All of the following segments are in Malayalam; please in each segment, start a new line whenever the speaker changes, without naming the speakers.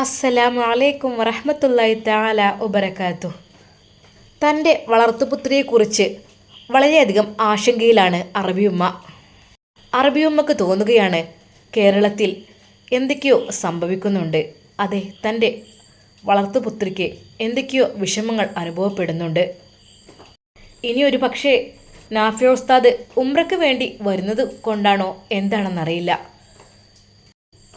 അസ്സലാമു അലൈക്കും വറഹമത്തല്ലായി താല ഉബരക്കാത്തു തന്റെ വളർത്തുപുത്രിയെക്കുറിച്ച് വളരെയധികം ആശങ്കയിലാണ് അറബിയുമ്മ അറബിയുമ്മക്ക് തോന്നുകയാണ് കേരളത്തിൽ എന്തൊക്കെയോ സംഭവിക്കുന്നുണ്ട്. അതെ തന്റെ വളർത്തുപുത്രിക്ക് എന്തൊക്കെയോ വിഷമങ്ങൾ അനുഭവപ്പെടുന്നുണ്ട്. ഇനി ഒരു പക്ഷേ നാഫിയ ഉസ്താദ് ഉംറയ്ക്ക് വേണ്ടി വരുന്നത് കൊണ്ടാണോ എന്താണെന്നറിയില്ല.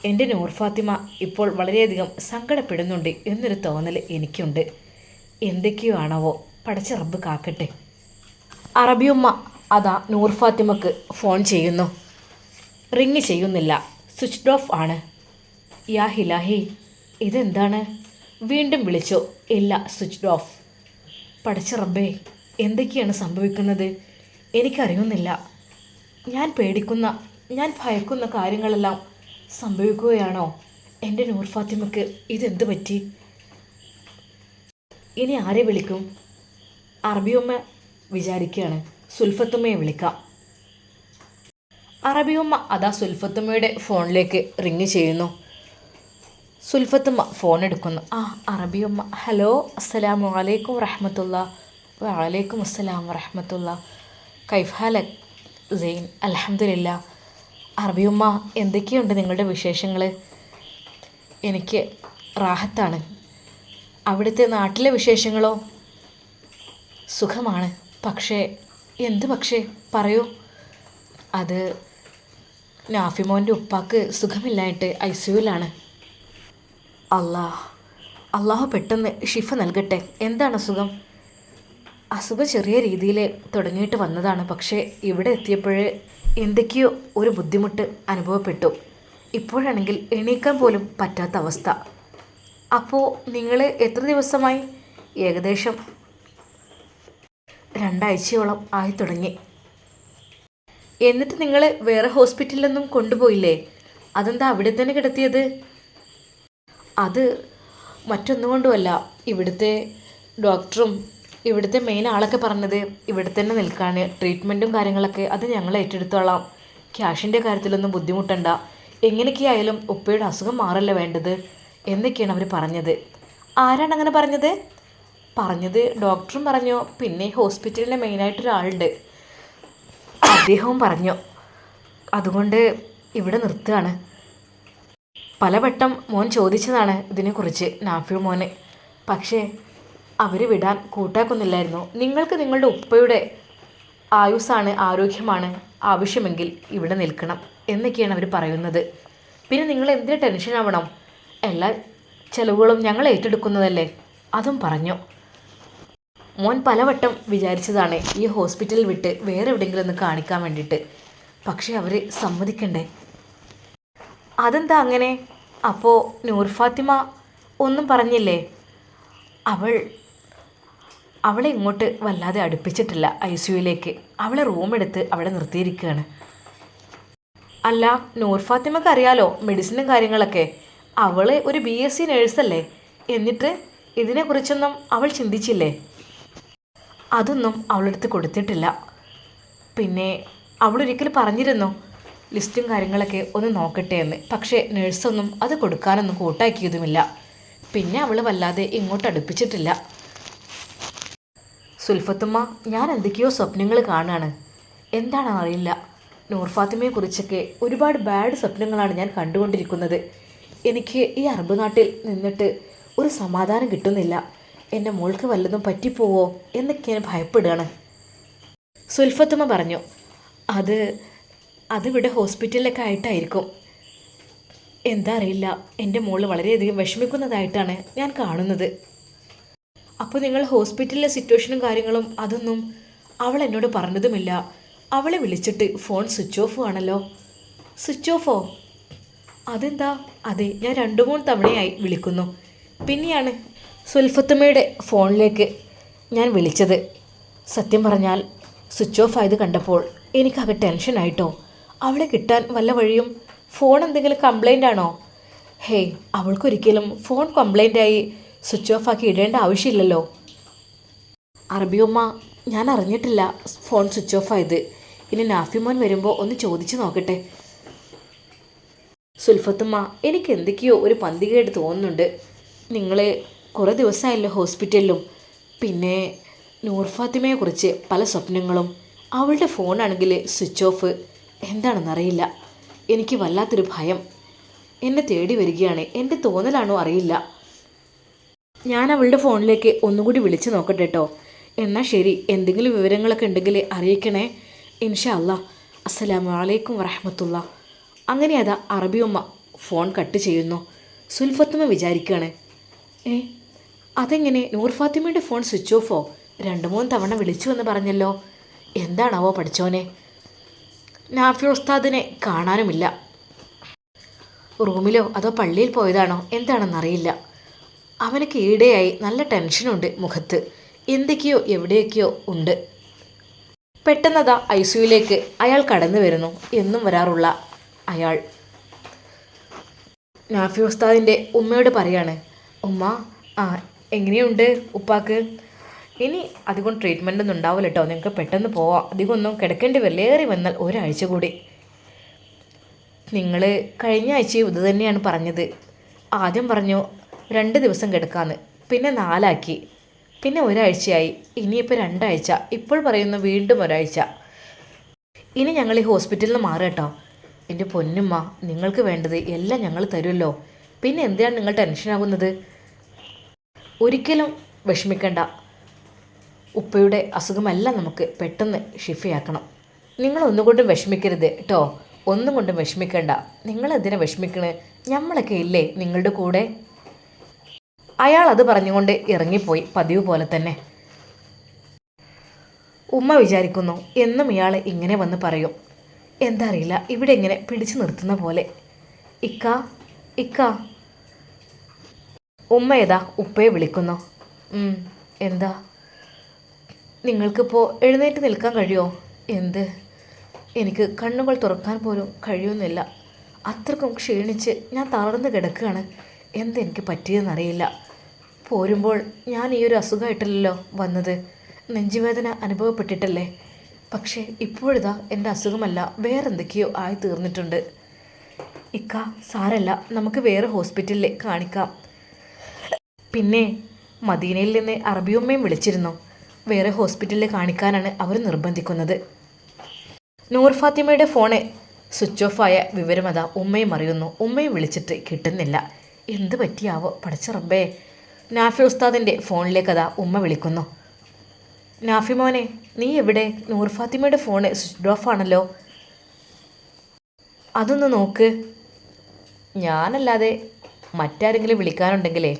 എന്റെ നൂർ ഫാത്തിമ ഇപ്പോൾ വളരെയധികം സങ്കടപ്പെടുന്നുണ്ട് എന്നൊരു തോന്നൽ എനിക്കുണ്ട്. എന്തൊക്കെയോ ആണാവോ പടച്ച റബ്ബ് കാക്കട്ടെ. അറബിയുമ്മ അതാ നൂർ ഫാത്തിമക്ക് ഫോൺ ചെയ്യുന്നു. റിങ് ചെയ്യുന്നില്ല. സ്വിച്ച് ഓഫ് ആണ്. യാ ഹിലാഹി ഇതെന്താണ്? വീണ്ടും വിളിച്ചോ. ഇല്ല സ്വിച്ച് ഓഫ്. പടച്ച റബ്ബേ എന്തൊക്കെയാണ് സംഭവിക്കുന്നത്? എനിക്കറിയുന്നില്ല. ഞാൻ പേടിക്കുന്ന ഞാൻ ഭയക്കുന്ന കാര്യങ്ങളെല്ലാം സംഭവിക്കുകയാണോ? എന്റെ നൂർ ഫാത്തിമക്ക് ഇതെന്ത് പറ്റി? ഇനി ആരെ വിളിക്കും? അറബിയമ്മ വിചാരിക്കുകയാണ്. സുൽഫത്തുമ്മയെ വിളിക്കാം. അറബിയമ്മ അതാ സുൽഫത്തുമ്മയുടെ ഫോണിലേക്ക് റിങ് ചെയ്യുന്നു. സുൽഫത്തുമ്മ ഫോൺ എടുക്കുന്നു ആ അറബിയമ്മ. ഹലോ അസ്സലാമു അലൈക്കും വറഹമത്തുള്ള വലൈക്കും അസ്സലാം വറഹമത്തുള്ള. കൈഫാലക് സെയിൻ അലഹമില്ല അറബിയമ്മ എന്തൊക്കെയുണ്ട് നിങ്ങളുടെ വിശേഷങ്ങൾ എനിക്ക് റാഹത്താണ്. അവിടുത്തെ നാട്ടിലെ വിശേഷങ്ങളോ? സുഖമാണ്. പക്ഷേ എന്ത് പക്ഷേ? പറയൂ. അത് നാഫിമോന്റെ ഉപ്പാക്ക് സുഖമില്ലായിട്ട് ഐ സിയുലാണ് അള്ളാഹ് അള്ളാഹു പെട്ടെന്ന് ഷിഫ നൽകട്ടെ. എന്താണ് അസുഖം? അസുഖം ചെറിയ രീതിയിൽ തുടങ്ങിയിട്ട് വന്നതാണ്. പക്ഷേ ഇവിടെ എത്തിയപ്പോഴേ എന്തൊക്കെയോ ഒരു ബുദ്ധിമുട്ട് അനുഭവപ്പെട്ടു. ഇപ്പോഴാണെങ്കിൽ എണീക്കാൻ പോലും പറ്റാത്ത അവസ്ഥ. അപ്പോൾ നിങ്ങൾ എത്ര ദിവസമായി? ഏകദേശം രണ്ടാഴ്ചയോളം ആയി തുടങ്ങി. എന്നിട്ട് നിങ്ങൾ വേറെ ഹോസ്പിറ്റലിലൊന്നും കൊണ്ടുപോയില്ലേ? അതെന്താ അവിടെ തന്നെ കിടത്തിയത്? അത് മറ്റൊന്നുകൊണ്ടുമല്ല. ഇവിടുത്തെ ഡോക്ടറും ഇവിടുത്തെ മെയിൻ ആളൊക്കെ പറഞ്ഞത് ഇവിടെ തന്നെ നിൽക്കാൻ ട്രീറ്റ്മെന്റും കാര്യങ്ങളൊക്കെ അത് ഞങ്ങൾ ഏറ്റെടുത്തോളാം. ക്യാഷിന്റെ കാര്യത്തിലൊന്നും ബുദ്ധിമുട്ടണ്ട. എങ്ങനെയൊക്കെയായാലും ഉപ്പയുടെ അസുഖം മാറല്ല വേണ്ടത്? എന്നൊക്കെയാണ് അവർ പറഞ്ഞത്. ആരാണ് അങ്ങനെ പറഞ്ഞത്? പറഞ്ഞത് ഡോക്ടറും പറഞ്ഞു. പിന്നെ ഹോസ്പിറ്റലിലെ മെയിനായിട്ടൊരാളുണ്ട് അദ്ദേഹവും പറഞ്ഞു. അതുകൊണ്ട് ഇവിടെ നിർത്തുകയാണ്. പലവട്ടം മോൻ ചോദിച്ചതാണ് ഇതിനെക്കുറിച്ച് നാഫിൾ മോന്. പക്ഷേ അവർ വിടാൻ കൂട്ടാക്കുന്നില്ലായിരുന്നു. നിങ്ങൾക്ക് നിങ്ങളുടെ ഉപ്പയുടെ ആയുസ്സാണ് ആരോഗ്യമാണ് ആവശ്യമെങ്കിൽ ഇവിടെ നിൽക്കണം എന്നൊക്കെയാണ് അവർ പറയുന്നത്. പിന്നെ നിങ്ങൾ എന്തിനു ആവണം? എല്ലാ ചിലവുകളും ഞങ്ങൾ ഏറ്റെടുക്കുന്നതല്ലേ? അതും പറഞ്ഞു. മോൻ പലവട്ടം വിചാരിച്ചതാണ് ഈ ഹോസ്പിറ്റലിൽ വിട്ട് വേറെ എവിടെയെങ്കിലും ഒന്ന് കാണിക്കാൻ വേണ്ടിയിട്ട്. പക്ഷേ അവർ സമ്മതിക്കണ്ടേ? അതെന്താ അങ്ങനെ? അപ്പോൾ നൂർ ഫാത്തിമ ഒന്നും പറഞ്ഞില്ലേ? അവൾ അവളെ ഇങ്ങോട്ട് വല്ലാതെ അടുപ്പിച്ചിട്ടില്ല ഐ സിയുയിലേക്ക് അവളെ റൂമെടുത്ത് അവിടെ നിർത്തിയിരിക്കുകയാണ്. അല്ല നൂർ ഫാത്തിമക്ക് അറിയാലോ മെഡിസിനും കാര്യങ്ങളൊക്കെ. അവൾ ഒരു ബി എസ് സി നേഴ്സല്ലേ? എന്നിട്ട് ഇതിനെക്കുറിച്ചൊന്നും അവൾ ചിന്തിച്ചില്ലേ? അതൊന്നും അവളെടുത്ത് കൊടുത്തിട്ടില്ല. പിന്നെ അവളൊരിക്കൽ പറഞ്ഞിരുന്നു ലിസ്റ്റും കാര്യങ്ങളൊക്കെ ഒന്ന് നോക്കട്ടെ എന്ന്. പക്ഷേ നേഴ്സൊന്നും അത് കൊടുക്കാനൊന്നും കൂട്ടാക്കിയതുമില്ല. പിന്നെ അവൾ വല്ലാതെ ഇങ്ങോട്ട് അടുപ്പിച്ചിട്ടില്ല. സുൽഫത്തുമ്മ ഞാൻ എന്തൊക്കെയോ സ്വപ്നങ്ങൾ കാണുകയാണ് എന്താണെന്ന് അറിയില്ല. നൂർ ഫാത്തിമയെക്കുറിച്ചൊക്കെ ഒരുപാട് ബാഡ് സ്വപ്നങ്ങളാണ് ഞാൻ കണ്ടുകൊണ്ടിരിക്കുന്നത്. എനിക്ക് ഈ അറബ് നാട്ടിൽ നിന്നിട്ട് ഒരു സമാധാനം കിട്ടുന്നില്ല. എന്റെ മോൾക്ക് വല്ലതും പറ്റിപ്പോവോ എന്നൊക്കെ ഞാൻ ഭയപ്പെടുകയാണ്. സുൽഫത്തുമ്മ പറഞ്ഞു അത് അതിവിടെ ഹോസ്പിറ്റലിലൊക്കെ ആയിട്ടായിരിക്കും. എന്താ അറിയില്ല. എന്റെ മോൾ വളരെയധികം വിഷമിക്കുന്നതായിട്ടാണ് ഞാൻ കാണുന്നത്. അപ്പോൾ നിങ്ങൾ ഹോസ്പിറ്റലിലെ സിറ്റുവേഷനും കാര്യങ്ങളും അതൊന്നും അവൾ എന്നോട് പറഞ്ഞതുമില്ല. അവളെ വിളിച്ചിട്ട് ഫോൺ സ്വിച്ച് ഓഫ് ആണല്ലോ. സ്വിച്ച് ഓഫോ അതെന്താ? അതെ ഞാൻ രണ്ടു മൂന്ന് തവണയായി വിളിക്കുന്നു. പിന്നെയാണ് സുൽഫത്തുമ്മയുടെ ഫോണിലേക്ക് ഞാൻ വിളിച്ചത്. സത്യം പറഞ്ഞാൽ സ്വിച്ച് ഓഫ് ആയത് കണ്ടപ്പോൾ എനിക്കാകെ ടെൻഷനായിട്ടോ അവളെ കിട്ടാൻ വല്ല വഴിയും ഫോൺ എന്തെങ്കിലും കംപ്ലൈന്റ് ആണോ? ഹേയ് അവൾക്കൊരിക്കലും ഫോൺ കംപ്ലൈന്റ് ആയി സ്വിച്ച് ഓഫ് ആക്കി ഇടേണ്ട ആവശ്യമില്ലല്ലോ. അറബിയമ്മ ഞാൻ അറിഞ്ഞിട്ടില്ല ഫോൺ സ്വിച്ച് ഓഫ് ആയത്. ഇനി നാഫിമോൻ വരുമ്പോൾ ഒന്ന് ചോദിച്ചു നോക്കട്ടെ. സുൽഫത്തുമ്മ എനിക്ക് എന്തൊക്കെയോ ഒരു പന്തികേട് തോന്നുന്നുണ്ട്. നിങ്ങൾ കുറേ ദിവസമായല്ലോ ഹോസ്പിറ്റലിലും. പിന്നെ നൂർ ഫാത്തിമയെക്കുറിച്ച് പല സ്വപ്നങ്ങളും. അവളുടെ ഫോണാണെങ്കിൽ സ്വിച്ച് ഓഫ്. എന്താണെന്നറിയില്ല എനിക്ക് വല്ലാത്തൊരു ഭയം. എന്നെ തേടി വരികയാണ്. എന്റെ തോന്നലാണോ അറിയില്ല. ഞാൻ അവളുടെ ഫോണിലേക്ക് ഒന്നുകൂടി വിളിച്ചു നോക്കട്ടെ കേട്ടോ എന്നാൽ ശരി എന്തെങ്കിലും വിവരങ്ങളൊക്കെ ഉണ്ടെങ്കിൽ അറിയിക്കണേ. ഇൻഷാ അല്ലാ. അസ്സലാമു അലൈക്കും വറഹമത്തുള്ള. അങ്ങനെ അതാ അറബിയമ്മ ഫോൺ കട്ട് ചെയ്യുന്നു. സുൽഫത്തുമ്മ വിചാരിക്കുകയാണ് ഏ അതെങ്ങനെ? നൂർ ഫാത്തിമയുടെ ഫോൺ സ്വിച്ച് ഓഫോ? രണ്ട് മൂന്ന് തവണ വിളിച്ചു എന്ന് പറഞ്ഞല്ലോ. എന്താണാവോ പഠിച്ചോനെ? നാഫി ഉസ്താദിനെ കാണാനുമില്ല. റൂമിലോ അതോ പള്ളിയിൽ പോയതാണോ? എന്താണെന്നറിയില്ല. അവനക്ക് ഈടെയായി നല്ല ടെൻഷനുണ്ട് മുഖത്ത്. എന്തൊക്കെയോ എവിടെയൊക്കെയോ ഉണ്ട്. പെട്ടെന്നതാ ഐ സിയുലേക്ക് അയാൾ കടന്നു വരുന്നു എന്നും വരാറുള്ള അയാൾ. നാഫി ഉസ്താദിന്റെ ഉമ്മയോട് പറയാണ് ഉമ്മ ആ എങ്ങനെയുണ്ട് ഉപ്പാക്ക്? ഇനി അധികം ട്രീറ്റ്മെന്റ് ഒന്നും ഉണ്ടാവില്ല കേട്ടോ നിങ്ങൾക്ക് പെട്ടെന്ന് പോവാം. അധികം ഒന്നും കിടക്കേണ്ടി വരില്ല. ഏറി വന്നാൽ ഒരാഴ്ച കൂടി. നിങ്ങൾ കഴിഞ്ഞ ആഴ്ച ഇത് തന്നെയാണ് പറഞ്ഞത്. ആദ്യം പറഞ്ഞു രണ്ട് ദിവസം കിടക്കാന്ന്. പിന്നെ നാലാക്കി. പിന്നെ ഒരാഴ്ചയായി. ഇനിയിപ്പോൾ രണ്ടാഴ്ച. ഇപ്പോൾ പറയുന്നു വീണ്ടും ഒരാഴ്ച. ഇനി ഞങ്ങൾ ഈ ഹോസ്പിറ്റലിൽ നിന്ന് മാറട്ടോ എന്റെ പൊന്നുമ്മ നിങ്ങൾക്ക് വേണ്ടത് എല്ലാം ഞങ്ങൾ തരുമല്ലോ. പിന്നെ എന്തിനാണ് നിങ്ങൾ ടെൻഷനാകുന്നത് ഒരിക്കലും വിഷമിക്കണ്ട. ഉപ്പയുടെ അസുഖമെല്ലാം നമുക്ക് പെട്ടെന്ന് ഷിഫയാക്കണം നിങ്ങൾ ഒന്നുകൊണ്ടും വിഷമിക്കരുത് കേട്ടോ. ഒന്നും കൊണ്ടും വിഷമിക്കണ്ട. നിങ്ങൾ എന്തിനാ വിഷമിക്കണേ? നമ്മളൊക്കെ ഇല്ലേ നിങ്ങളുടെ കൂടെ? അയാൾ അത് പറഞ്ഞുകൊണ്ട് ഇറങ്ങിപ്പോയി പതിവ് പോലെ തന്നെ. ഉമ്മ വിചാരിക്കുന്നു എന്നും ഇയാൾ ഇങ്ങനെ വന്ന് പറയും. എന്താ അറിയില്ല ഇവിടെ ഇങ്ങനെ പിടിച്ചു നിർത്തുന്ന പോലെ. ഇക്ക ഇക്ക. ഉമ്മ ഏതാ ഉപ്പയെ വിളിക്കുന്നു. "ഉം, എന്താ? നിങ്ങൾക്കിപ്പോൾ എഴുന്നേറ്റ് നിൽക്കാൻ കഴിയുമോ എന്ത്? എനിക്ക് കണ്ണുകൾ തുറക്കാൻ പോലും കഴിയുന്നില്ല. അത്രക്കും ക്ഷീണിച്ച് ഞാൻ തളർന്ന് കിടക്കുകയാണ്. എന്തെനിക്ക് പറ്റിയതെന്നറിയില്ല പോരുമ്പോൾ ഞാൻ ഈ ഒരു അസുഖമായിട്ടല്ലോ വന്നത്. നെഞ്ചുവേദന അനുഭവപ്പെട്ടിട്ടല്ലേ? പക്ഷേ ഇപ്പോഴിതാ എന്റെ അസുഖമല്ല വേറെന്തൊക്കെയോ ആയി തീർന്നിട്ടുണ്ട്. ഇക്ക സാരല്ല നമുക്ക് വേറെ ഹോസ്പിറ്റലിൽ കാണിക്കാം. പിന്നെ മദീനയിൽ നിന്ന് അറബിയമ്മയും വിളിച്ചിരുന്നു. വേറെ ഹോസ്പിറ്റലിൽ കാണിക്കാനാണ് അവർ നിർബന്ധിക്കുന്നത്. നൂർ ഫാത്തിമയുടെ ഫോണ് സ്വിച്ച് ഓഫ് ആയ വിവരമതാ ഉമ്മയും അറിയുന്നു. ഉമ്മയും വിളിച്ചിട്ട് കിട്ടുന്നില്ല. എന്ത് പറ്റിയാവോ? പഠിച്ച റബ്ബേ. നാഫി ഉസ്താദിന്റെ ഫോണിലേക്ക് അതാ ഉമ്മ വിളിക്കുന്നു. നാഫി മോനെ നീ എവിടെ? നൂർ ഫാത്തിമയുടെ ഫോണ് സ്വിച്ച് ഓഫ് ആണല്ലോ. അതൊന്ന് നോക്ക്. ഞാനല്ലാതെ മറ്റാരെങ്കിലും വിളിക്കാനുണ്ടെങ്കിലേ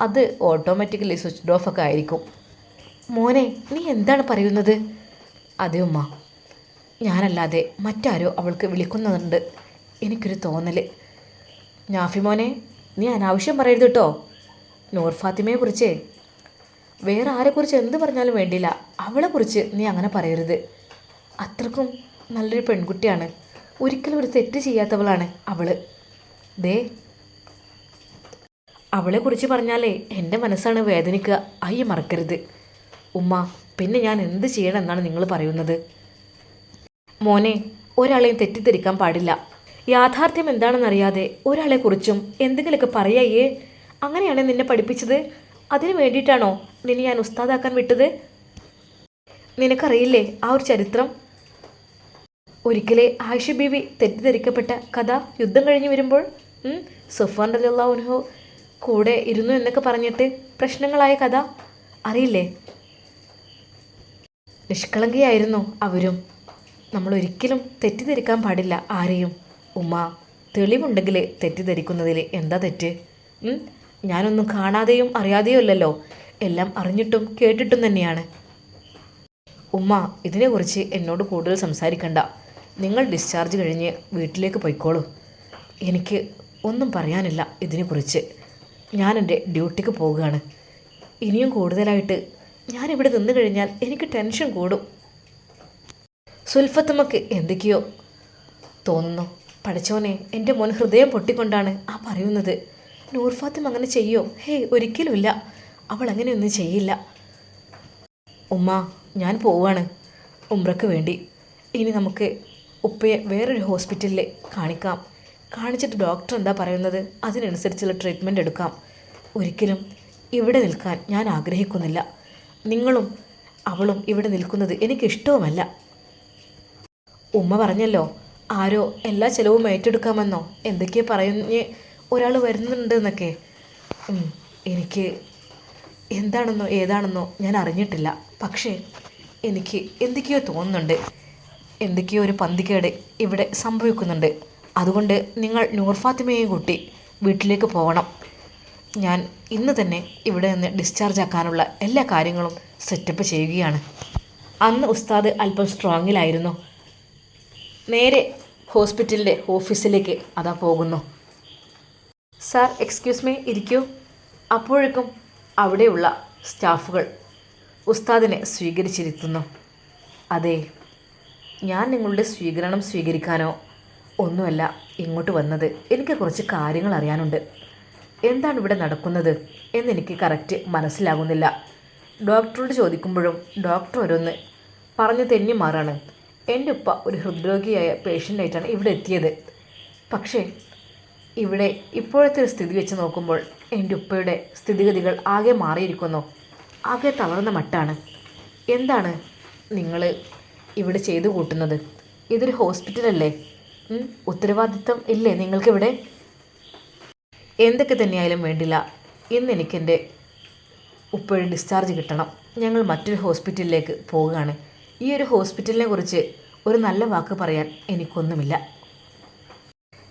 അത് ഓട്ടോമാറ്റിക്കലി സ്വിച്ച് ഓഫ് ഒക്കെ ആയിരിക്കും. മോനെ നീ എന്താണ് പറയുന്നത്? അതെ ഉമ്മ. ഞാനല്ലാതെ മറ്റാരോ അവൾക്ക് വിളിക്കുന്നുണ്ട് എനിക്കൊരു തോന്നൽ നാഫി മോനെ നീ അനാവശ്യം പറയരുത് കേട്ടോ നൂർ ഫാത്തിമയെ കുറിച്ച്. വേറെ ആരെക്കുറിച്ച് എന്ത് പറഞ്ഞാലും വേണ്ടില്ല. അവളെക്കുറിച്ച് നീ അങ്ങനെ പറയരുത്. അത്രക്കും നല്ലൊരു പെൺകുട്ടിയാണ്. ഒരിക്കലും ഒരു തെറ്റ് ചെയ്യാത്തവളാണ് അവൾ. ദേ. അവളെക്കുറിച്ച് പറഞ്ഞാലേ എന്റെ മനസ്സാണ് വേദനിക്കുക. അയ്യ മറക്കരുത്. ഉമ്മ പിന്നെ ഞാൻ എന്ത് ചെയ്യണമെന്നാണ് നിങ്ങൾ പറയുന്നത്? മോനെ ഒരാളെയും തെറ്റിദ്ധരിക്കാൻ പാടില്ല. യാഥാർത്ഥ്യം എന്താണെന്നറിയാതെ ഒരാളെക്കുറിച്ചും എന്തെങ്കിലുമൊക്കെ പറയായേ? അങ്ങനെയാണ് നിന്നെ പഠിപ്പിച്ചത്. അതിനു വേണ്ടിയിട്ടാണോ നിന്നെ ഞാൻ ഉസ്താദാക്കാൻ വിട്ടത്? നിനക്കറിയില്ലേ ആ ഒരു ചരിത്രം? ഒരിക്കലെ ആയിഷ ബീവി തെറ്റിദ്ധരിക്കപ്പെട്ട കഥ യുദ്ധം കഴിഞ്ഞ് വരുമ്പോൾ സുഫാൻ റലിയുള്ളാഹുനഹു കൂടെ ഇരുന്നു എന്നൊക്കെ പറഞ്ഞിട്ട് പ്രശ്നങ്ങളായ കഥ. അറിയില്ലേ? നിഷ്കളങ്കയായിരുന്നു അവരും. നമ്മൾ ഒരിക്കലും തെറ്റിദ്ധരിക്കാൻ പാടില്ല ആരെയും. ഉമ്മ തെളിവുണ്ടെങ്കിൽ തെറ്റിദ്ധരിക്കുന്നതിൽ എന്താ തെറ്റ്? ഞാനൊന്നും കാണാതെയും അറിയാതെയോ അല്ലല്ലോ. എല്ലാം അറിഞ്ഞിട്ടും കേട്ടിട്ടും തന്നെയാണ്. ഉമ്മ ഇതിനെക്കുറിച്ച് എന്നോട് കൂടുതൽ സംസാരിക്കണ്ട. നിങ്ങൾ ഡിസ്ചാർജ് കഴിഞ്ഞ് വീട്ടിലേക്ക് പോയിക്കോളൂ. എനിക്ക് ഒന്നും പറയാനില്ല ഇതിനെക്കുറിച്ച്. ഞാൻ എന്റെ ഡ്യൂട്ടിക്ക് പോവുകയാണ്. ഇനിയും കൂടുതലായിട്ട് ഞാനിവിടെ നിന്ന് കഴിഞ്ഞാൽ എനിക്ക് ടെൻഷൻ കൂടും. സുൽഫത്തമ്മക്ക് എന്തൊക്കെയോ തോന്നുന്നു. പഠിച്ചോനെ എന്റെ മോൻ ഹൃദയം പൊട്ടിക്കൊണ്ടാണ് ആ പറയുന്നത്. നൂർഫാത്തും അങ്ങനെ ചെയ്യോ? ഹേ ഒരിക്കലുമില്ല. അവൾ അങ്ങനെയൊന്നും ചെയ്യില്ല. ഉമ്മ ഞാൻ പോവാണ്. ഉമ്രക്ക് വേണ്ടി. ഇനി നമുക്ക് ഉപ്പയെ വേറൊരു ഹോസ്പിറ്റലിൽ കാണിക്കാം. കാണിച്ചിട്ട് ഡോക്ടർ എന്താ പറയുന്നത്? അതിനനുസരിച്ചുള്ള ട്രീറ്റ്മെന്റ് എടുക്കാം. ഒരിക്കലും ഇവിടെ നിൽക്കാൻ ഞാൻ ആഗ്രഹിക്കുന്നില്ല. നിങ്ങളും അവളും ഇവിടെ നിൽക്കുന്നത് എനിക്കിഷ്ടവുമല്ല ഉമ്മ പറഞ്ഞല്ലോ ആരോ എല്ലാ ചിലവും ഏറ്റെടുക്കാമെന്നോ? എന്തൊക്കെയോ പറയുന്ന ഒരാൾ വരുന്നുണ്ട് എന്നൊക്കെ എനിക്ക് എന്താണെന്നോ ഏതാണെന്നോ ഞാൻ അറിഞ്ഞിട്ടില്ല. പക്ഷേ എനിക്ക് എന്തൊക്കെയോ തോന്നുന്നുണ്ട്. എന്തൊക്കെയോ ഒരു പന്തികേട് ഇവിടെ സംഭവിക്കുന്നുണ്ട്. അതുകൊണ്ട് നിങ്ങൾ നൂർ ഫാത്തിമയെയും കൂട്ടി വീട്ടിലേക്ക് പോകണം ഞാൻ ഇന്ന് തന്നെ ഇവിടെ നിന്ന് ഡിസ്ചാർജ് ആക്കാനുള്ള എല്ലാ കാര്യങ്ങളും സെറ്റപ്പ് ചെയ്യുകയാണ്. അന്ന് ഉസ്താദ് അല്പം സ്ട്രോങ്ങിലായിരുന്നു നേരെ ഹോസ്പിറ്റലിന്റെ ഓഫീസിലേക്ക് അതാ പോകുന്നു. സാർ എക്സ്ക്യൂസ് മീ ഇരിക്കൂ. അപ്പോഴേക്കും അവിടെയുള്ള സ്റ്റാഫുകൾ ഉസ്താദിനെ സ്വീകരിച്ചിരുത്തുന്നു. അതെ ഞാൻ നിങ്ങളുടെ സ്വീകരണം സ്വീകരിക്കാനോ ഒന്നുമല്ല ഇങ്ങോട്ട് വന്നത്. എനിക്ക് കുറച്ച് കാര്യങ്ങൾ അറിയാനുണ്ട്. എന്താണ് ഇവിടെ നടക്കുന്നത് എന്നെനിക്ക് കറക്റ്റ് മനസ്സിലാകുന്നില്ല. ഡോക്ടറോട് ചോദിക്കുമ്പോഴും ഡോക്ടർ ഓരോന്ന് പറഞ്ഞു തെന്നി മാറാണ് എന്റെ ഉപ്പ ഒരു ഹൃദ്രോഗിയായ പേഷ്യന്റായിട്ടാണ് ഇവിടെ എത്തിയത്. പക്ഷേ ഇവിടെ ഇപ്പോഴത്തെ ഒരു സ്ഥിതി വെച്ച് നോക്കുമ്പോൾ എന്റെ ഉപ്പയുടെ സ്ഥിതിഗതികൾ ആകെ മാറിയിരിക്കുന്നു. ആകെ തളർന്ന മട്ടാണ്. എന്താണ് നിങ്ങൾ ഇവിടെ ചെയ്തു കൂട്ടുന്നത്? ഇതൊരു ഹോസ്പിറ്റലല്ലേ? ഉത്തരവാദിത്തം ഇല്ലേ നിങ്ങൾക്കിവിടെ? എന്തൊക്കെ തന്നെയായാലും വേണ്ടില്ല. ഇന്ന് എനിക്കെന്റെ ഉപ്പയുടെ ഡിസ്ചാർജ് കിട്ടണം. ഞങ്ങൾ മറ്റൊരു ഹോസ്പിറ്റലിലേക്ക് പോവുകയാണ്. ഈ ഒരു ഹോസ്പിറ്റലിനെ കുറിച്ച് ഒരു നല്ല വാക്ക് പറയാൻ എനിക്കൊന്നുമില്ല.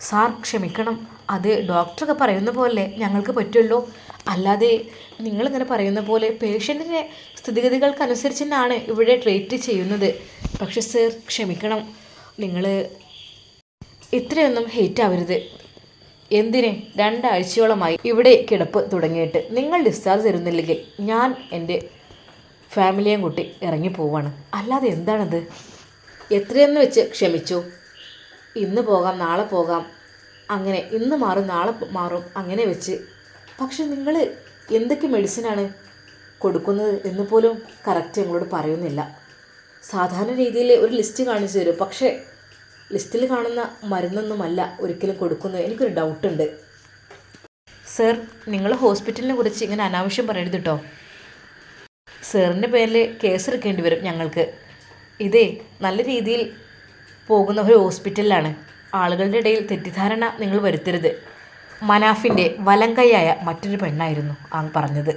സാർ ക്ഷമിക്കണം. അത് ഡോക്ടറൊക്കെ പറയുന്ന പോലെ ഞങ്ങൾക്ക് പറ്റുമല്ലോ. അല്ലാതെ നിങ്ങളിങ്ങനെ പറയുന്ന പോലെ പേഷ്യന്റിന്റെ സ്ഥിതിഗതികൾക്കനുസരിച്ച് തന്നെയാണ് ഇവിടെ ട്രീറ്റ് ചെയ്യുന്നത്. പക്ഷേ സർ ക്ഷമിക്കണം. നിങ്ങൾ ഇത്രയൊന്നും ഹേറ്റ് ആവരുത്. എന്തിന്? രണ്ടാഴ്ചയോളമായി ഇവിടെ കിടപ്പ് തുടങ്ങിയിട്ട്. നിങ്ങൾ ഡിസ്ചാർജ് തരുന്നില്ലെങ്കിൽ ഞാൻ എന്റെ ഫാമിലിയെയും കൂട്ടി ഇറങ്ങി പോവാണ്. അല്ലാതെ എന്താണത്? എത്രയെന്ന് വെച്ച് ക്ഷമിച്ചു. ഇന്ന് പോകാം നാളെ പോകാം. അങ്ങനെ ഇന്ന് മാറും നാളെ മാറും. അങ്ങനെ വെച്ച്. പക്ഷെ നിങ്ങൾ എന്തൊക്കെ മെഡിസിനാണ് കൊടുക്കുന്നത് എന്ന് പോലും കറക്റ്റ് ഞങ്ങളോട് പറയുന്നില്ല. സാധാരണ രീതിയിൽ ഒരു ലിസ്റ്റ് കാണിച്ചു തരും. പക്ഷേ ലിസ്റ്റിൽ കാണുന്ന മരുന്നൊന്നുമല്ല ഒരിക്കലും കൊടുക്കുന്നത്. എനിക്കൊരു ഡൗട്ടുണ്ട്. സർ നിങ്ങൾ ഹോസ്പിറ്റലിനെ കുറിച്ച് ഇങ്ങനെ അനാവശ്യം പറയരുത് കേട്ടോ സാറിന്റെ പേരിൽ കേസ് എടുക്കേണ്ടി വരും ഞങ്ങൾക്ക്. ഇതേ നല്ല രീതിയിൽ പോകുന്ന ഒരു ഹോസ്പിറ്റലിലാണ്. ആളുകളുടെ ഇടയിൽ തെറ്റിദ്ധാരണ നിങ്ങൾ വരുത്തരുത്. മനാഫിന്റെ വലങ്കൈയായ മറ്റൊരു പെണ്ണായിരുന്നു ആ പറഞ്ഞത്.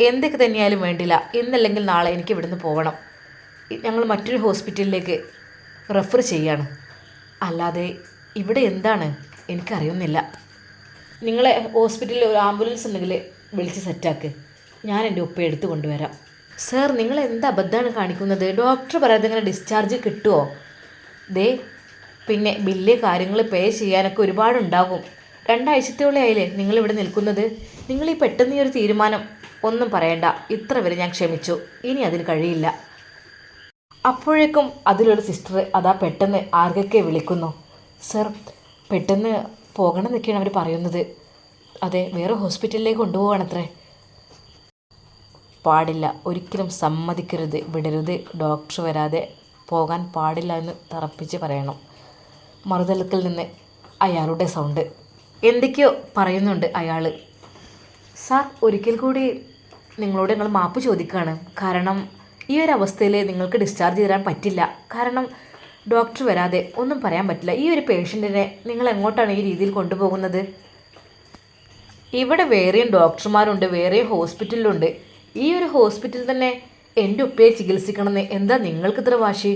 എന്തൊക്കെ തന്നെയായാലും വേണ്ടില്ല ഇന്നല്ലെങ്കിൽ നാളെ എനിക്ക് ഇവിടുന്ന് പോകണം ഞങ്ങൾ മറ്റൊരു ഹോസ്പിറ്റലിലേക്ക് റെഫർ ചെയ്യാണ്. അല്ലാതെ ഇവിടെ എന്താണ്? എനിക്കറിയുന്നില്ല. നിങ്ങളെ ഹോസ്പിറ്റലിൽ ഒരു ആംബുലൻസ് ഉണ്ടെങ്കിൽ വിളിച്ച് സെറ്റാക്ക്. ഞാൻ എന്റെ ഉപ്പ എടുത്തു കൊണ്ടുവരാം. സർ നിങ്ങൾ എന്ത് അബദ്ധമാണ് കാണിക്കുന്നത്? ഡോക്ടർ പറയാതെ ഇങ്ങനെ ഡിസ്ചാർജ് കിട്ടുമോ ദേ പിന്നെ ബില്ല് കാര്യങ്ങൾ പേ ചെയ്യാനൊക്കെ ഒരുപാടുണ്ടാകും. രണ്ടാഴ്ചത്തോളം ആയില്ലേ നിങ്ങളിവിടെ നിൽക്കുന്നത്. നിങ്ങൾ ഈ പെട്ടെന്ന് ഈ ഒരു തീരുമാനം ഒന്നും പറയണ്ട. ഇത്ര വരെ ഞാൻ ക്ഷമിച്ചു. ഇനി അതിന് കഴിയില്ല. അപ്പോഴേക്കും അതിലൊരു സിസ്റ്റർ അതാ പെട്ടെന്ന് ആർക്കൊക്കെ വിളിക്കുന്നു. സർ പെട്ടെന്ന് പോകണം എന്നൊക്കെയാണ് അവർ പറയുന്നത്. അതെ വേറെ ഹോസ്പിറ്റലിലേക്ക് കൊണ്ടുപോവാണത്രേ. പാടില്ല. ഒരിക്കലും സമ്മതിക്കരുത്. വിടരുത്. ഡോക്ടർ വരാതെ പോകാൻ പാടില്ല എന്ന് തറപ്പിച്ച് പറയണം. മറുതലക്കിൽ നിന്ന് അയാളുടെ സൗണ്ട്. എന്തൊക്കെയോ പറയുന്നുണ്ട് അയാൾ സാർ ഒരിക്കൽ കൂടി നിങ്ങളോട് ഞങ്ങൾ മാപ്പ് ചോദിക്കുകയാണ് കാരണം ഈ ഒരു അവസ്ഥയിൽ നിങ്ങൾക്ക് ഡിസ്ചാർജ് തരാൻ പറ്റില്ല. കാരണം ഡോക്ടർ വരാതെ ഒന്നും പറയാൻ പറ്റില്ല. ഈ ഒരു പേഷ്യന്റിനെ നിങ്ങൾ എങ്ങോട്ടാണ് ഈ രീതിയിൽ കൊണ്ടുപോകുന്നത്? ഇവിടെ വേറെയും ഡോക്ടർമാരുണ്ട്. വേറെയും ഹോസ്പിറ്റലിലുണ്ട്. ഈ ഒരു ഹോസ്പിറ്റലിൽ തന്നെ എന്റെ ഉപ്പയെ ചികിത്സിക്കണമെന്ന് എന്താ നിങ്ങൾക്ക് ഇത്ര വാശി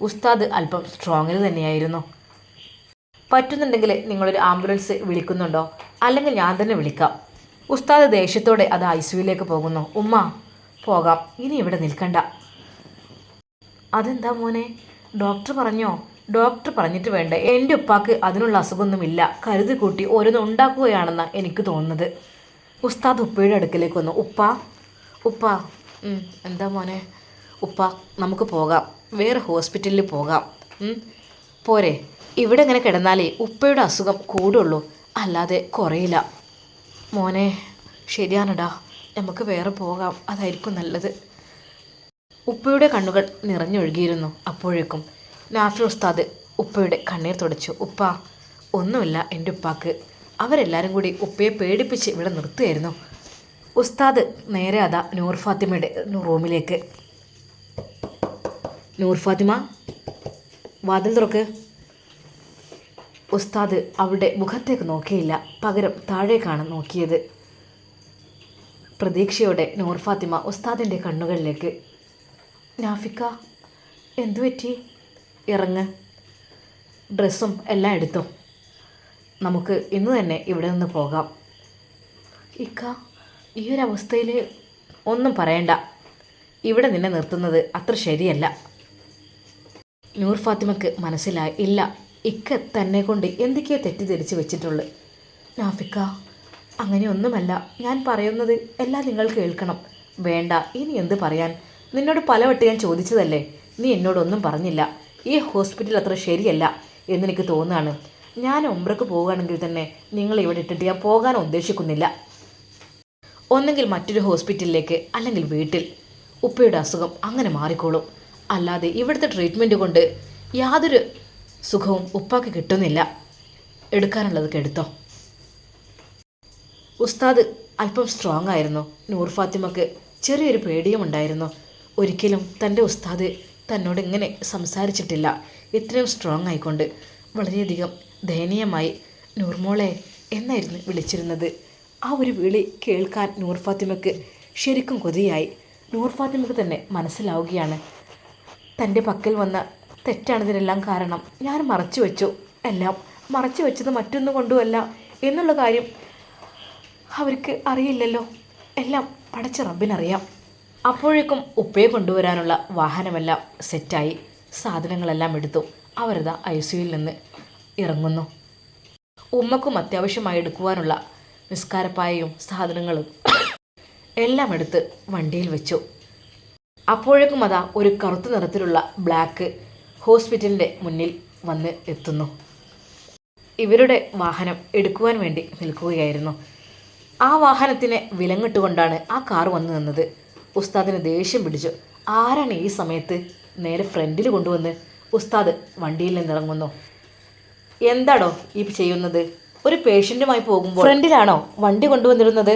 ഉസ്താദ് അല്പം സ്ട്രോങ്ങിൽ തന്നെയായിരുന്നു. പറ്റുന്നുണ്ടെങ്കിൽ നിങ്ങളൊരു ആംബുലൻസ് വിളിക്കുന്നുണ്ടോ? അല്ലെങ്കിൽ ഞാൻ തന്നെ വിളിക്കാം. ഉസ്താദ് ദേഷ്യത്തോടെ അത് ഐ സിയുയിലേക്ക് പോകുന്നു. ഉമ്മ പോകാം. ഇനി ഇവിടെ നിൽക്കണ്ട. അതെന്താ മോനെ? ഡോക്ടർ പറഞ്ഞോ? ഡോക്ടർ പറഞ്ഞിട്ട് വേണ്ട? എന്റെ ഉപ്പാക്ക് അതിനുള്ള അസുഖമൊന്നുമില്ല. കരുതി കൂട്ടി ഓരോന്ന് ഉണ്ടാക്കുകയാണെന്നാണ് എനിക്ക് തോന്നുന്നത്. ഉസ്താദ് ഉപ്പയുടെ അടുക്കലേക്ക് വന്നു. ഉപ്പ ഉപ്പ എന്താ മോനെ? ഉപ്പ നമുക്ക് പോകാം. വേറെ ഹോസ്പിറ്റലിൽ പോകാം. പോരെ. ഇവിടെ ഇങ്ങനെ കിടന്നാലേ ഉപ്പയുടെ അസുഖം കൂടുള്ളൂ. അല്ലാതെ കുറയില്ല. മോനെ ശരിയാണടാ. നമുക്ക് വേറെ പോകാം. അതായിരിക്കും നല്ലത്. ഉപ്പയുടെ കണ്ണുകൾ നിറഞ്ഞൊഴുകിയിരുന്നു. അപ്പോഴേക്കും നാഫി ഉസ്താദ് ഉപ്പയുടെ കണ്ണീർ തുടച്ചു. ഉപ്പ ഒന്നുമില്ല എന്റെ ഉപ്പാക്ക്. അവരെല്ലാവരും കൂടി ഉപ്പയെ പേടിപ്പിച്ച് ഇവിടെ നിർത്തുമായിരുന്നു ഉസ്താദ് നേരെ അതാ നൂർ ഫാത്തിമയുടെ റൂമിലേക്ക്. നൂർ ഫാത്തിമ വാതിൽ തുറക്ക്. ഉസ്താദ് അവളുടെ മുഖത്തേക്ക് നോക്കിയില്ല പകരം താഴേക്കാണ് നോക്കിയത്. പ്രതീക്ഷയോടെ നൂർ ഫാത്തിമ ഉസ്താദിന്റെ കണ്ണുകളിലേക്ക് നാഫിക്ക എന്തു പറ്റി? ഇറങ്ങ്. ഡ്രസ്സും എല്ലാം എടുത്തോ? നമുക്ക് ഇന്ന് തന്നെ ഇവിടെ നിന്ന് പോകാം. ഇക്ക ഈ ഒരു അവസ്ഥയിൽ ഒന്നും പറയണ്ട. ഇവിടെ നിന്നെ നിർത്തുന്നത് അത്ര ശരിയല്ല. നൂർ ഫാത്തിമക്ക് മനസ്സിലായി. ഇല്ല ഇക്ക തന്നെ കൊണ്ട് എന്തൊക്കെയോ തെറ്റിദ്ധരിച്ച് വെച്ചിട്ടുള്ളു നാഫിക്ക അങ്ങനെയൊന്നുമല്ല ഞാൻ പറയുന്നത് എല്ലാം നിങ്ങൾ കേൾക്കണം. വേണ്ട ഇനി എന്ത് പറയാൻ? നിന്നോട് പലവട്ടം ഞാൻ ചോദിച്ചതല്ലേ? നീ എന്നോടൊന്നും പറഞ്ഞില്ല. ഈ ഹോസ്പിറ്റൽ അത്ര ശരിയല്ല എന്നെനിക്ക് തോന്നുകയാണ് ഞാൻ ഒമ്പ്രക്ക് പോവുകയാണെങ്കിൽ തന്നെ നിങ്ങൾ ഇവിടെ ഇട്ടിട്ട് ഞാൻ പോകാൻ ഉദ്ദേശിക്കുന്നില്ല. ഒന്നെങ്കിൽ മറ്റൊരു ഹോസ്പിറ്റലിലേക്ക് അല്ലെങ്കിൽ വീട്ടിൽ. ഉപ്പയുടെ അസുഖം അങ്ങനെ മാറിക്കോളും. അല്ലാതെ ഇവിടുത്തെ ട്രീറ്റ്മെന്റ് കൊണ്ട് യാതൊരു സുഖവും ഉപ്പാക്ക് കിട്ടുന്നില്ല. എടുക്കാനുള്ളതൊക്കെ എടുത്തോ ഉസ്താദ് അല്പം സ്ട്രോങ് ആയിരുന്നു. നൂർ ഫാത്തിമക്ക് ചെറിയൊരു പേടിയും ഉണ്ടായിരുന്നു. ഒരിക്കലും തന്റെ ഉസ്താദ് തന്നോട് ഇങ്ങനെ സംസാരിച്ചിട്ടില്ല. ഇത്രയും സ്ട്രോങ് ആയിക്കൊണ്ട് വളരെയധികം ദയനീയമായി നൂർമോളെ എന്നായിരുന്നു വിളിച്ചിരുന്നത്. ആ ഒരു വിളി കേൾക്കാൻ നൂർ ഫാത്തിമയ്ക്ക് ശരിക്കും കൊതിയായി. നൂർ ഫാത്തിമയ്ക്ക് തന്നെ മനസ്സിലാവുകയാണ്. തന്റെ പക്കൽ വന്ന തെറ്റാണിതിനെല്ലാം കാരണം ഞാൻ മറച്ചു വെച്ചു. എല്ലാം മറച്ചു വെച്ചത് മറ്റൊന്നും കൊണ്ടുമല്ല എന്നുള്ള കാര്യം അവർക്ക് അറിയില്ലല്ലോ. എല്ലാം പടച്ച റബ്ബിനറിയാം. അപ്പോഴേക്കും ഉപ്പയെ കൊണ്ടുവരാനുള്ള വാഹനമെല്ലാം സെറ്റായി. സാധനങ്ങളെല്ലാം എടുത്തു. അവരതാ ഐ സിയിൽ നിന്ന് ഇറങ്ങുന്നു. ഉമ്മക്കും അത്യാവശ്യമായി എടുക്കുവാനുള്ള നിസ്കാരപ്പായയും സാധനങ്ങളും എല്ലാം എടുത്ത് വണ്ടിയിൽ വെച്ചു. അപ്പോഴേക്കും അതാ ഒരു കറുത്ത നിറത്തിലുള്ള ബ്ലാക്ക് ഹോസ്പിറ്റലിന്റെ മുന്നിൽ വന്ന് എത്തുന്നു. ഇവരുടെ വാഹനം എടുക്കുവാൻ വേണ്ടി നിൽക്കുകയായിരുന്നു. ആ വാഹനത്തിനെ വിലങ്ങിട്ടുകൊണ്ടാണ് ആ കാർ വന്നു നിന്നത്. ഉസ്താദിന് ദേഷ്യം പിടിച്ചു. ആരാണ് ഈ സമയത്ത്? നേരെ ഫ്രണ്ടിൽ കൊണ്ടുവന്ന് ഉസ്താദ് വണ്ടിയിൽ നിന്നിറങ്ങുന്നു. എന്താടോ ഈ ചെയ്യുന്നത്? ഒരു പേഷ്യന്റുമായി പോകുമ്പോൾ ഫ്രണ്ടിലാണോ? വണ്ടി കൊണ്ടുവന്നിരുന്നത്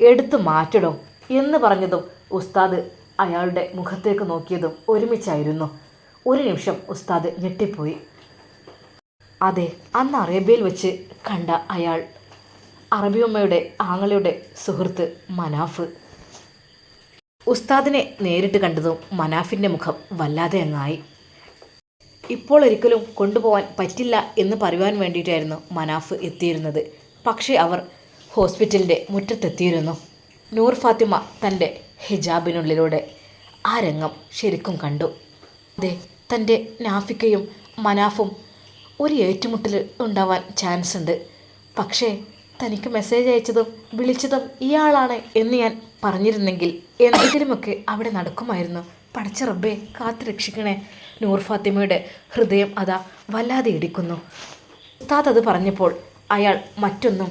എടുത്തു മാറ്റിടും എന്ന് പറഞ്ഞതും ഉസ്താദ് അയാളുടെ മുഖത്തേക്ക് നോക്കിയതും ഒരുമിച്ചായിരുന്നു. ഒരു നിമിഷം ഉസ്താദ് ഞെട്ടിപ്പോയി. അതെ അന്ന് അറേബ്യയിൽ വെച്ച് കണ്ട അയാൾ അറബിയമ്മയുടെ ആങ്ങളയുടെ സുഹൃത്ത് മനാഫ്. ഉസ്താദിനെ നേരിട്ട് കണ്ടതും മനാഫിന്റെ മുഖം വല്ലാതെ അങ്ങായി. ഇപ്പോൾ ഒരിക്കലും കൊണ്ടുപോകാൻ പറ്റില്ല എന്ന് പറയുവാൻ വേണ്ടിയിട്ടായിരുന്നു മനാഫ് എത്തിയിരുന്നത്. പക്ഷേ അവർ ഹോസ്പിറ്റലിന്റെ മുറ്റത്തെത്തിയിരുന്നു. നൂർ ഫാത്തിമ തന്റെ ഹിജാബിനുള്ളിലൂടെ ആ രംഗം ശരിക്കും കണ്ടു. അതെ തന്റെ നാഫിക്കയും മനാഫും ഒരു ഏറ്റുമുട്ടൽ ഉണ്ടാവാൻ ചാൻസ് ഉണ്ട്. പക്ഷേ തനിക്ക് മെസ്സേജ് അയച്ചതും വിളിച്ചതും ഇയാളാണ് എന്ന് ഞാൻ പറഞ്ഞിരുന്നെങ്കിൽ എന്തെങ്കിലുമൊക്കെ അവിടെ നടക്കുമായിരുന്നു. പഠിച്ച റബ്ബേ കാത്തു രക്ഷിക്കണേ നൂർ ഫാത്തിമയുടെ ഹൃദയം അതാ വല്ലാതെ ഇടിക്കുന്നു. ഉസ്താദ് അത് പറഞ്ഞപ്പോൾ അയാൾ മറ്റൊന്നും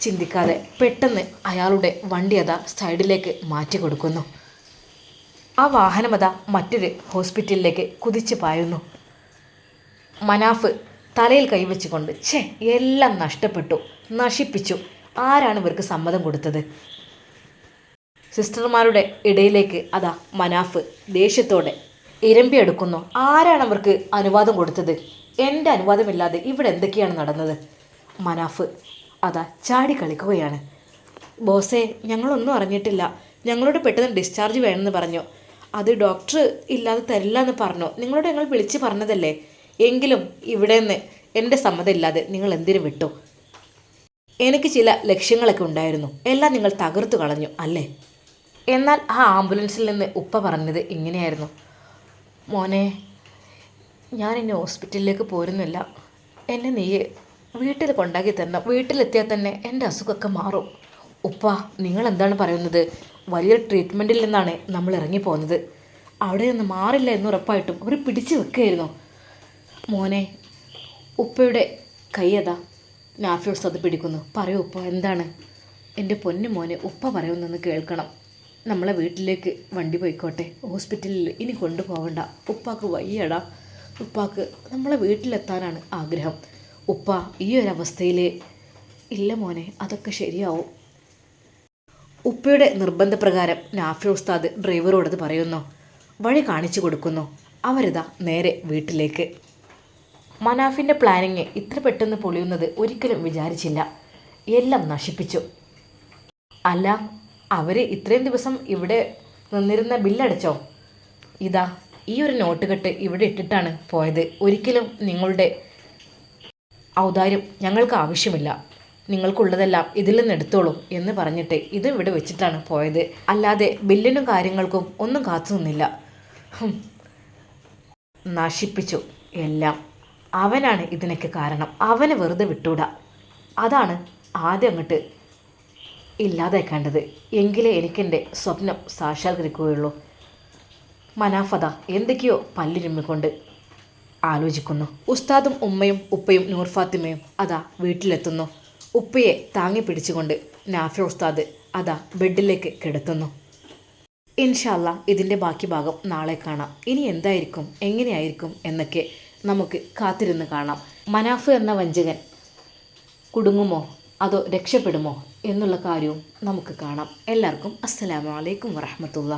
ചിന്തിക്കാതെ പെട്ടെന്ന് അയാളുടെ വണ്ടി അതാ സൈഡിലേക്ക് മാറ്റി കൊടുക്കുന്നു. ആ വാഹനം അതാ മറ്റൊരു ഹോസ്പിറ്റലിലേക്ക് കുതിച്ചു പായുന്നു. മനാഫ് തലയിൽ കൈവച്ചുകൊണ്ട് ഛേ എല്ലാം നഷ്ടപ്പെട്ടു നശിപ്പിച്ചു. ആരാണ് ഇവർക്ക് സമ്മതം കൊടുത്തത്? സിസ്റ്റർമാരുടെ ഇടയിലേക്ക് അതാ മനാഫ് ദേഷ്യത്തോടെ ഇരമ്പിയെടുക്കുന്നു ആരാണ് അവർക്ക് അനുവാദം കൊടുത്തത്? എന്റെ അനുവാദമില്ലാതെ ഇവിടെ എന്തൊക്കെയാണ് നടന്നത്? മനാഫ് അതാ ചാടി കളിക്കുകയാണ്. ബോസേ ഞങ്ങളൊന്നും അറിഞ്ഞിട്ടില്ല. ഞങ്ങളോട് പെട്ടെന്ന് ഡിസ്ചാർജ് വേണമെന്ന് പറഞ്ഞു. അത് ഡോക്ടർ ഇല്ലാതെ തരില്ല എന്ന് പറഞ്ഞു. നിങ്ങളോട് ഞങ്ങൾ വിളിച്ച് പറഞ്ഞതല്ലേ? എങ്കിലും ഇവിടെ നിന്ന് എന്റെ സമ്മതമില്ലാതെ നിങ്ങൾ എന്തിനു വിട്ടു? എനിക്ക് ചില ലക്ഷ്യങ്ങളൊക്കെ ഉണ്ടായിരുന്നു. എല്ലാം നിങ്ങൾ തകർത്തു കളഞ്ഞു അല്ലേ? എന്നാൽ ആ ആംബുലൻസിൽ നിന്ന് ഉപ്പ പറഞ്ഞത് ഇങ്ങനെയായിരുന്നു. മോനെ ഞാൻ ഇനി ഹോസ്പിറ്റലിലേക്ക് പോരുന്നില്ല. എന്നെ നീ വീട്ടിൽ കൊണ്ടാക്കി തരണം. വീട്ടിലെത്തിയാൽ തന്നെ എന്റെ അസുഖമൊക്കെ മാറും. ഉപ്പ നിങ്ങൾ എന്താണ് പറയുന്നത്? വലിയൊരു ട്രീറ്റ്മെന്റിൽ നിന്നാണ് നമ്മൾ ഇറങ്ങിപ്പോകുന്നത്. അവിടെ നിന്ന് മാറില്ല എന്ന് ഉറപ്പായിട്ടും അവർ പിടിച്ചു വെക്കുകയായിരുന്നു. മോനെ ഉപ്പയുടെ കൈയതാ നാഫിയോസ് അത് പിടിക്കുന്നു. പറയൂ ഉപ്പ എന്താണ്? എന്റെ പൊന്നു മോനെ ഉപ്പ പറയുന്നതെന്ന് കേൾക്കണം. നമ്മളെ വീട്ടിലേക്ക് വണ്ടി പോയിക്കോട്ടെ. ഹോസ്പിറ്റലിൽ ഇനി കൊണ്ടുപോകണ്ട ഉപ്പാക്ക് വയ്യടാ. ഉപ്പാക്ക് നമ്മളെ വീട്ടിലെത്താനാണ് ആഗ്രഹം. ഉപ്പ ഈ ഒരു അവസ്ഥയിൽ ഇല്ല മോനെ അതൊക്കെ ശരിയാവും. ഉപ്പയുടെ നിർബന്ധപ്രകാരം നാഫി ഉസ്താദ് ഡ്രൈവറോടത് പറയുന്നു. വഴി കാണിച്ചു കൊടുക്കുന്നു. അവരിതാ നേരെ വീട്ടിലേക്ക്. മനാഫിന്റെ പ്ലാനിങ് ഇത്ര പെട്ടെന്ന് പൊളിയുന്നത് ഒരിക്കലും വിചാരിച്ചില്ല. എല്ലാം നശിപ്പിച്ചു. അല്ല അവർ ഇത്രയും ദിവസം ഇവിടെ നിന്നിരുന്ന ബില്ലടച്ചോ? ഇതാ ഈ ഒരു നോട്ട് കെട്ട് ഇവിടെ ഇട്ടിട്ടാണ് പോയത്. ഒരിക്കലും നിങ്ങളുടെ ഔദാര്യം ഞങ്ങൾക്ക് ആവശ്യമില്ല. നിങ്ങൾക്കുള്ളതെല്ലാം ഇതിൽ നിന്ന് എടുത്തോളൂ എന്ന് പറഞ്ഞിട്ട് ഇത് ഇവിടെ വെച്ചിട്ടാണ് പോയത്. അല്ലാതെ ബില്ലിനും കാര്യങ്ങൾക്കും ഒന്നും കാത്തു നിന്നില്ല. നശിപ്പിച്ചു എല്ലാം. അവനാണ് ഇതിനൊക്കെ കാരണം. അവനെ വെറുതെ വിട്ടൂടാ. അതാണ് ആദ്യം അങ്ങോട്ട് ഇല്ലാതാക്കേണ്ടത് എങ്കിലേ എനിക്കെന്റെ സ്വപ്നം സാക്ഷാത്കരിക്കുകയുള്ളൂ. മനാഫത എന്തൊക്കെയോ പല്ലിരുമ്മിക്കൊണ്ട് ആലോചിക്കുന്നു. ഉസ്താദും ഉമ്മയും ഉപ്പയും നൂർ ഫാത്തിമയും അതാ വീട്ടിലെത്തുന്നു. ഉപ്പയെ താങ്ങി പിടിച്ചുകൊണ്ട് നാഫി ഉസ്താദ് അതാ ബെഡിലേക്ക് കിടത്തുന്നു. ഇൻഷാല്ല ഇതിന്റെ ബാക്കി ഭാഗം നാളെ കാണാം. ഇനി എന്തായിരിക്കും എങ്ങനെയായിരിക്കും എന്നൊക്കെ നമുക്ക് കാത്തിരുന്ന് കാണാം. മനാഫ് എന്ന വഞ്ചകൻ കുടുങ്ങുമോ? അതോ രക്ഷപ്പെടുമോ? എന്നുള്ള കാര്യവും നമുക്ക് കാണാം. എല്ലാവർക്കും അസ്സലാമലൈക്കും വറഹമത്തുള്ള